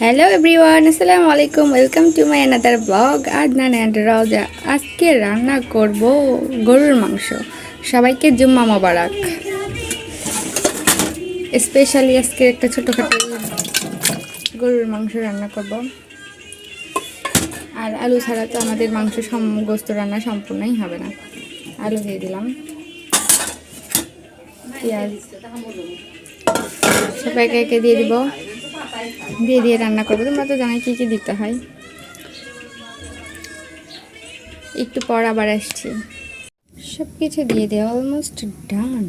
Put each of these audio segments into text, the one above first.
Hello everyone আসসালামু আলাইকুম welcome to my another blog Adnan and Raja আজকে রান্না করব গরুর মাংস। সবাইকে জুম্মা মোবারক। স্পেশালি আজকে একটা ছোটোখাটো গরুর মাংস রান্না করব। আর আলু ছাড়া তো আমাদের মাংস গোস্ত রান্না সম্পূর্ণই হবে না। আলু দিয়ে দিলাম। পেঁয়াজ। সব একে একে দিয়ে দিব। দিয়ে দিয়ে রান্না করব। তোমরা তো জানাই কী কী দিতে হয়। একটু পর আবার আসছি। সব কিছু দিয়ে দেওয়া অলমোস্ট ডান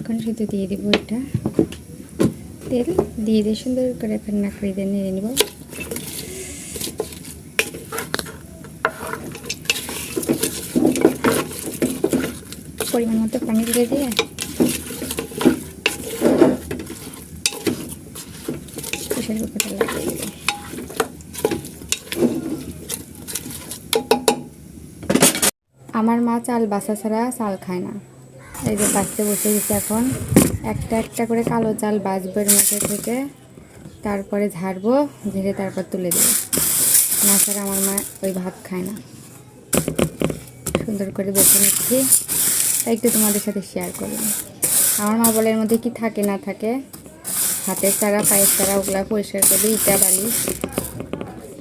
এখন শুধু দিয়ে দিব এটা। তেল দিয়ে দিয়ে সুন্দর করে রান্না করে দিয়ে নিয়ে নিব। পরিমাণ মতো পানি দিয়ে দিয়ে প্রেশার কুকারটা লাগিয়ে দেবো আমার মা চাল বাসা ছাড়া চাল খায় না। এই যে বাঁচতে বসে গেছে এখন। একটা একটা করে কালো চাল বাজবো এর মধ্যে থেকে। তারপরে ঝাড়বো, ঝেড়ে তারপর তুলে দেবো। না ছাড়া আমার মা ওই ভাত খায় না। সুন্দর করে বেছে নিচ্ছি। তাই একটু তোমাদের সাথে শেয়ার করলাম। আমার মা বলে এর মধ্যে কি থাকে না থাকে হাতের চারা, পায়ের চারা, ওগুলা পরিষ্কার করে ইটা বালি।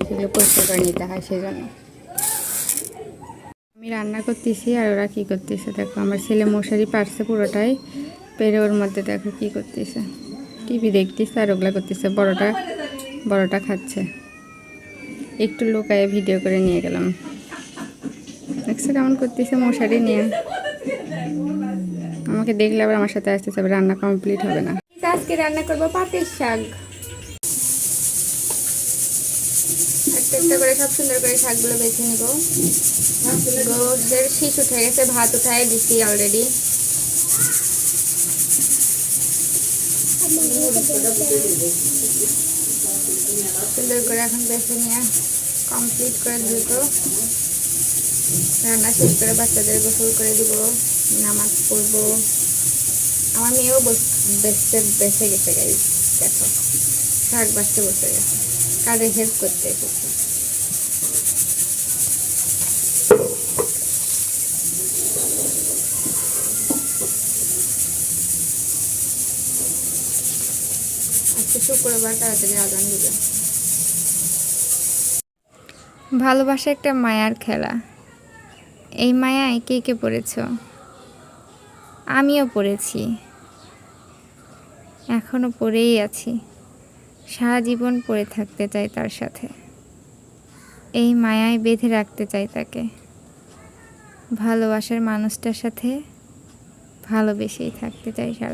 সেগুলো পরিষ্কার করে নিতে হয় সেই জন্য আমি রান্না করতেছি আর ওরা কি করতেছে, দেখো আমার ছেলে মশারি পারছে পুরোটাই, পেরে ওর মধ্যে দেখো কি করতেছে। টিভি দেখতেছে আর ওগুলা করতেছে, বড়টা বড়টা খাচ্ছে। একটু লোকায় ভিডিও করে নিয়ে গেলাম। দেখছ কেমন করতেছে মশারি নিয়ে। আমাকে দেখলে আবার আমার সাথে আসতেছে রান্না কমপ্লিট হবে না। আজকে রান্না করব পাটের শাক। একটা করে সব সুন্দর করে শাকগুলো বেছে নিব। গোসের শীষ উঠে গেছে, ভাত উঠায় অলরেডি সুন্দর করে এখন বেছে নিয়ে কমপ্লিট করে দ্রুত রান্না শেষ করে বাচ্চাদের গোসল করে দিব, নামাজ পড়ব। আমার মেয়েও বেসতে, বেসে গেছে গাই দেখো। শাক বাঁচতে বসে গেছে। কাজে হেল্প করতে এসেছে। শুক্রবার ভালোবাসা একটা মায়ার খেলা। এই মায়ায় কে কে পড়েছ? আমিও পড়েছি। এখনও পড়েই আছি। সারা জীবন পড়ে থাকতে চাই তার সাথে। এই মায়ায় বেঁধে রাখতে চাই তাকে। ভালোবাসার মানুষটার সাথে ভালোবেসেই থাকতে চাই সারা